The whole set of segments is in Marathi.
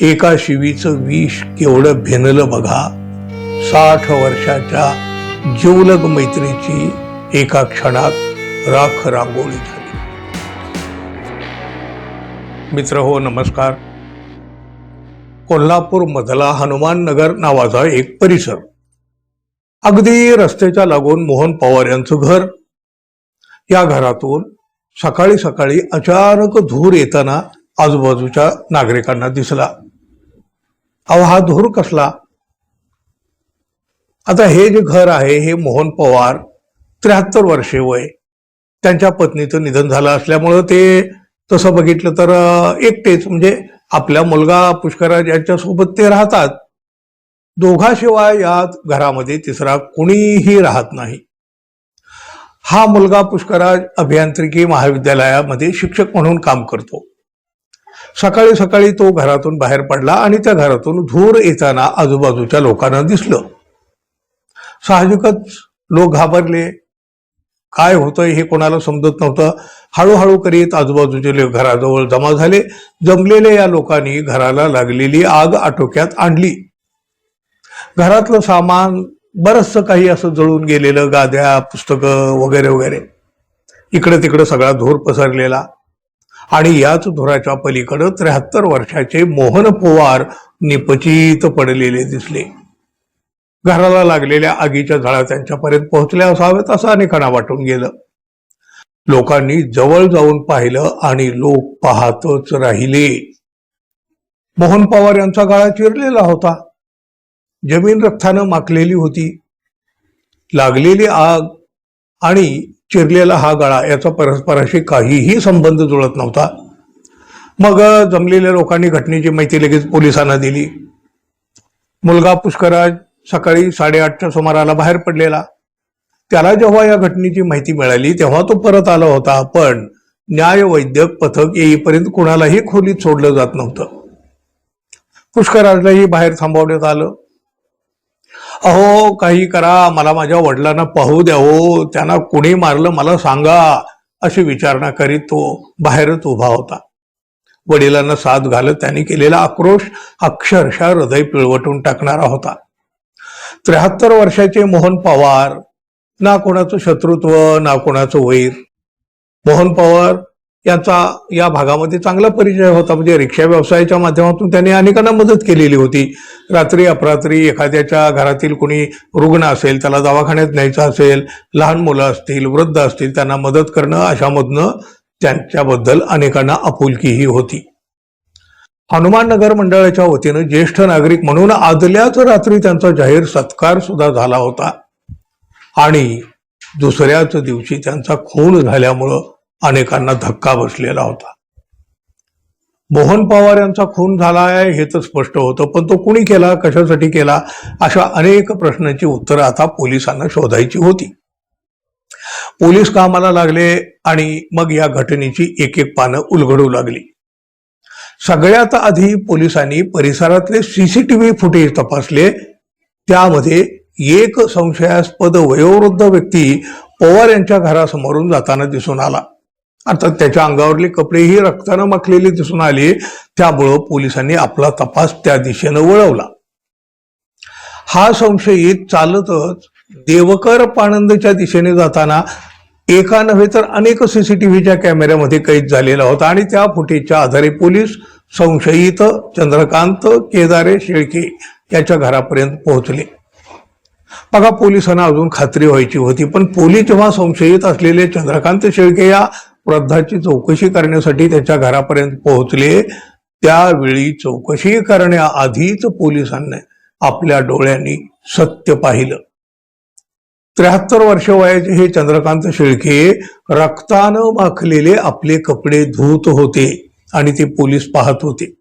एका शिवीचं विष केवढं भिनलं बघा. साठ वर्षाच्या जीवलग मैत्रीची एका क्षणात राख रांगोळी झाली. मित्र हो नमस्कार. कोल्हापूर मधला हनुमान नगर नावाचा एक परिसर. अगदी रस्त्याच्या लागून मोहन पवार यांचं घर. या घरातून सकाळी सकाळी अचानक धूर येताना आजूबाजूच्या नागरिकांना दिसला. अहो हा धूर कसला? आता हे जे घर आहे हे मोहन पवार त्र्याहत्तर वर्षे वय. त्यांच्या पत्नीचं निधन झालं असल्यामुळं ते तसं बघितलं तर एकटेच म्हणजे आपला मुलगा पुष्कराज यांच्यासोबत ते राहतात. दोघाशिवाय या घरामध्ये तिसरा कुणीही राहत नाही. हा मुलगा पुष्कराज अभियांत्रिकी महाविद्यालयामध्ये शिक्षक म्हणून काम करतो. सकाळी सकाळी तो घरातून बाहेर पडला आणि त्या घरातून धूर येताना आजूबाजूच्या लोकांना दिसलं. साहजिकच लोक घाबरले. काय होतंय हे कोणाला समजत नव्हतं. हळूहळू करीत आजूबाजूचे लोक घराजवळ जमा झाले. जमलेल्या या लोकांनी घराला लागलेली आग आटोक्यात आणली. घरातलं सामान बरचसं काही असं जळून गेलेलं गाद्या पुस्तकं वगैरे वगैरे. इकडे तिकडे सगळा धूर पसरलेला. आणि याच धुराच्या पलीकडं त्र्याहत्तर वर्षाचे मोहन पोवार निपचित पडलेले दिसले. घराला लागलेल्या आगीच्या झळा त्यांच्यापर्यंत पोहोचल्या असाव्यात असं अनेकांना वाटून गेलं. लोकांनी जवळ जाऊन पाहिलं आणि लोक पाहतच राहिले. मोहन पवार यांचा गळा चिरलेला होता. जमीन रक्तानं माखलेली होती. लागलेली आग आणि चिरलेला हा गळा याचा परस्पराशी काहीही संबंध जुळत नव्हता. मग जमलेल्या लोकांनी घटनेची माहिती लगेच पोलिसांना दिली. मुलगा पुष्कराज सकाळी साडेआठच्या सुमाराला बाहेर पडलेला. त्याला जेव्हा या घटनेची माहिती मिळाली तेव्हा तो परत आला होता पण न्यायवैद्यक पथक येईपर्यंत कुणालाही खोलीत सोडलं जात नव्हतं. पुष्कराजलाही बाहेर थांबवण्यात आलं. अहो काही करा मला माझ्या वडिलांना पाहू द्या हो त्यांना कुणी मारलं मला सांगा अशी विचारणा करीत तो बाहेरच उभा होता. वडिलांना साथ घालत त्यांनी केलेला आक्रोश अक्षरशः हृदय पिळवटून टाकणारा होता. त्र्याहत्तर वर्षाचे मोहन पवार ना कोणाचं शत्रुत्व ना कोणाचं वैर. मोहन पवार यांचा या भागामध्ये चांगला परिचय होता. म्हणजे रिक्षा व्यवसायाच्या माध्यमातून त्यांनी अनेकांना मदत केलेली होती. रात्री अपरात्री एखाद्याच्या घरातील कोणी रुग्ण असेल त्याला दवाखान्यात न्यायचं असेल लहान मुलं असतील वृद्ध असतील त्यांना मदत करणं अशामधनं त्यांच्याबद्दल अनेकांना आपुलकीही होती. हनुमान नगर मंडळाच्या वतीनं ज्येष्ठ नागरिक म्हणून आदल्याच रात्री त्यांचा जाहीर सत्कार सुद्धा झाला होता. आणि दुसऱ्याच दिवशी त्यांचा खून झाल्यामुळं अनेकांना धक्का बसलेला होता. मोहन पवार यांचा खून झाला आहे हे तर स्पष्ट होतं पण तो कुणी केला कशासाठी केला अशा अनेक प्रश्नांची उत्तरं आता पोलिसांना शोधायची होती. पोलीस कामाला लागले आणि मग या घटनेची एक एक पानं उलगडू लागली. सगळ्यात आधी पोलिसांनी परिसरातले सीसीटीव्ही फुटेज तपासले. त्यामध्ये एक संशयास्पद वयोवृद्ध व्यक्ती पवार यांच्या घरासमोरून जाताना दिसून आला. अर्थात त्याच्या अंगावरले कपडेही रक्तानं माखलेले दिसून आले. त्यामुळं पोलिसांनी आपला तपास त्या दिशेनं वळवला. हा संशयित चालतच देवकर पाणंदच्या दिशेने जाताना एका नव्हे तर अनेक सीसीटीव्हीच्या कॅमेऱ्यामध्ये कैद झालेला होता आणि त्या फुटेजच्या आधारे पोलीस संशयित चंद्रकांत केदारे शेळके याच्या घरापर्यंत पोहोचले. बघा पोलिसांना अजून खात्री व्हायची होती पण पोलीस जेव्हा संशयित असलेले चंद्रकांत शेळके या वृद्धाची चौकशी करण्यासाठी त्याच्या घरापर्यंत पोहोचले. त्यावेळी चौकशी करण्याआधीच पोलिसांनी आपल्या डोळ्यांनी सत्य पाहिलं. त्र्याहत्तर वर्ष वयाचे हे चंद्रकांत शेळके रक्तानं माखलेले आपले कपडे धुत होते आणि ते पोलीस पाहत होते.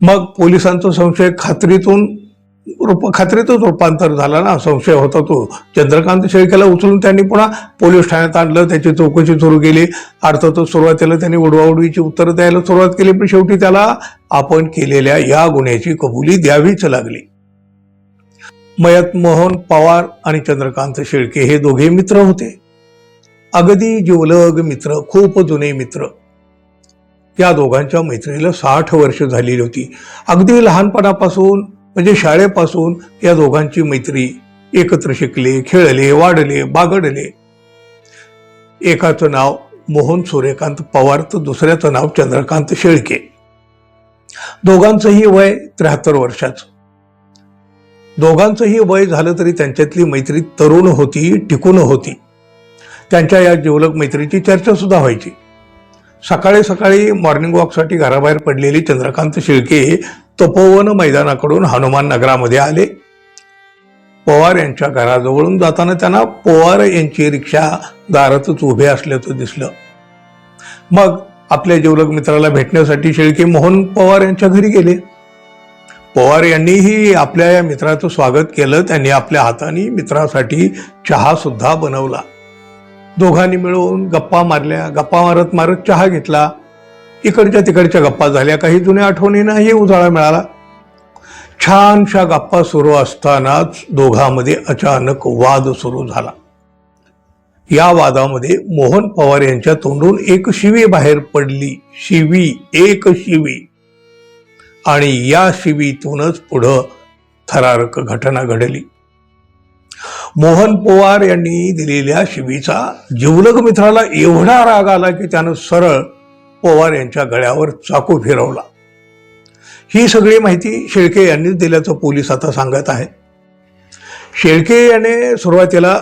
मग पोलिसांचा संशय खात्रीतून रूप खात्रीतच रूपांतर झाला ना संशय होता तो. चंद्रकांत शेळकेला उचलून त्यांनी पुन्हा पोलीस ठाण्यात आणलं त्याची चौकशी सुरू केली. अर्थातच सुरुवातीला त्यांनी उडवाउडवीची उत्तरं द्यायला सुरुवात केली पण शेवटी त्याला आपण केलेल्या या गुन्ह्याची कबुली द्यावीच लागली. मयत मोहन पवार आणि चंद्रकांत शेळके हे दोघे मित्र होते. अगदी जिवलग मित्र खूप जुने मित्र. या दोघांच्या मैत्रीला साठ वर्ष झालेली होती. अगदी लहानपणापासून म्हणजे शाळेपासून या दोघांची मैत्री एकत्र शिकले खेळले वाढले बागडले. एकाचं नाव मोहन सूर्यकांत पवार तर दुसऱ्याचं नाव चंद्रकांत शेळके. दोघांचंही वय त्र्याहत्तर वर्षाचं. दोघांचंही वय झालं तरी त्यांच्यातली मैत्री तरुण होती टिकून होती. त्यांच्या या जिवलग मैत्रीची चर्चा सुद्धा व्हायची. सकाळी सकाळी मॉर्निंग वॉकसाठी घराबाहेर पडलेले चंद्रकांत शिळके तपोवन मैदानाकडून हनुमान नगरामध्ये आले. पवार यांच्या घराजवळून जाताना त्यांना पवार यांची रिक्षा दारातच उभे असल्याचं दिसलं. मग आपल्या जिवलग मित्राला भेटण्यासाठी शेळके मोहन पवार यांच्या घरी गेले. पवार यांनीही आपल्या या मित्राचं स्वागत केलं. त्यांनी आपल्या हाताने मित्रासाठी चहा सुद्धा बनवला. दोघांनी मिळून गप्पा मारल्या. गप्पा मारत मारत चहा घेतला. इकडच्या तिकडच्या गप्पा झाल्या. काही जुन्या आठवणींनाही उजाळा मिळाला. छानशा गप्पा सुरू असतानाच दोघांमध्ये अचानक वाद सुरू झाला. या वादामध्ये मोहन पवार यांच्या तोंडून एक शिवी बाहेर पडली. शिवी एक शिवी. आणि या शिवीतूनच पुढं थरारक घटना घडली. मोहन पवार यांनी दिलेल्या शिवीचा जिवलग मित्राला एवढा राग आला की त्यानं सरळ पवार यांच्या गळ्यावर चाकू फिरवला. ही सगळी माहिती शेळके यांनीच दिल्याचं पोलीस आता सांगत आहेत. शेळके याने सुरुवातीला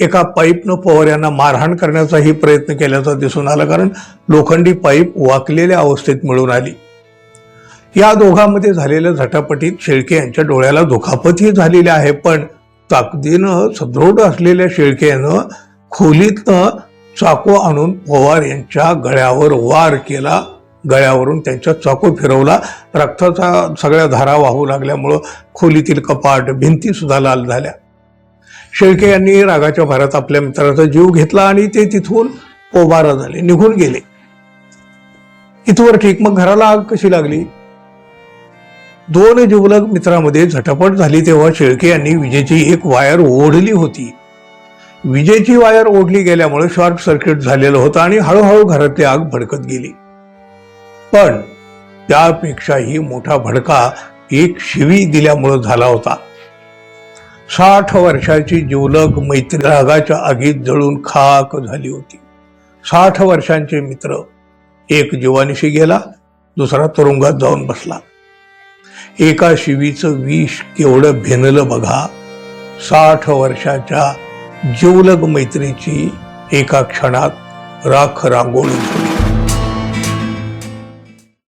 एका पाईपनं पवार यांना मारहाण करण्याचाही प्रयत्न केल्याचा दिसून आला कारण लोखंडी पाईप वाकलेल्या अवस्थेत मिळून आली. या दोघांमध्ये झालेल्या झटापटीत शेळके यांच्या डोळ्याला दुखापतही झालेली आहे पण ताकदीनं सदृढ असलेल्या शेळके यानं खोलीतनं चाकू आणून पवार यांच्या गळ्यावर वार केला. गळ्यावरून त्यांच्या चाकू फिरवला. रक्ताचा सगळ्या धारा वाहू लागल्यामुळं खोलीतील कपाट भिंतीसुद्धा लाल झाल्या. शेळके यांनी रागाच्या भारत आपल्या मित्राचा जीव घेतला आणि ते तिथून पोबारा झाले निघून गेले. इथवर ठीक मग घराला आग कशी लागली? दोन जिवलग मित्रामध्ये झटापट झाली तेव्हा शेळके यांनी विजेची एक वायर ओढली होती. विजेची वायर ओढली गेल्यामुळे शॉर्ट सर्किट झालेलं होतं आणि हळूहळू घरातली आग भडकत गेली. पण त्यापेक्षाही मोठा भडका एक शिवी दिल्यामुळं झाला होता. साठ वर्षाची जिवलग मैत्री रागाच्या आगीत जळून खाक झाली होती. साठ वर्षांचे मित्र एक जीवानिशी गेला दुसरा तुरुंगात जाऊन बसला. एका शिवीचं विष केवढं भिनलं बघा साठ वर्षाच्या जिवलग मैत्रीची एका क्षणात राख रांगोळी झाली.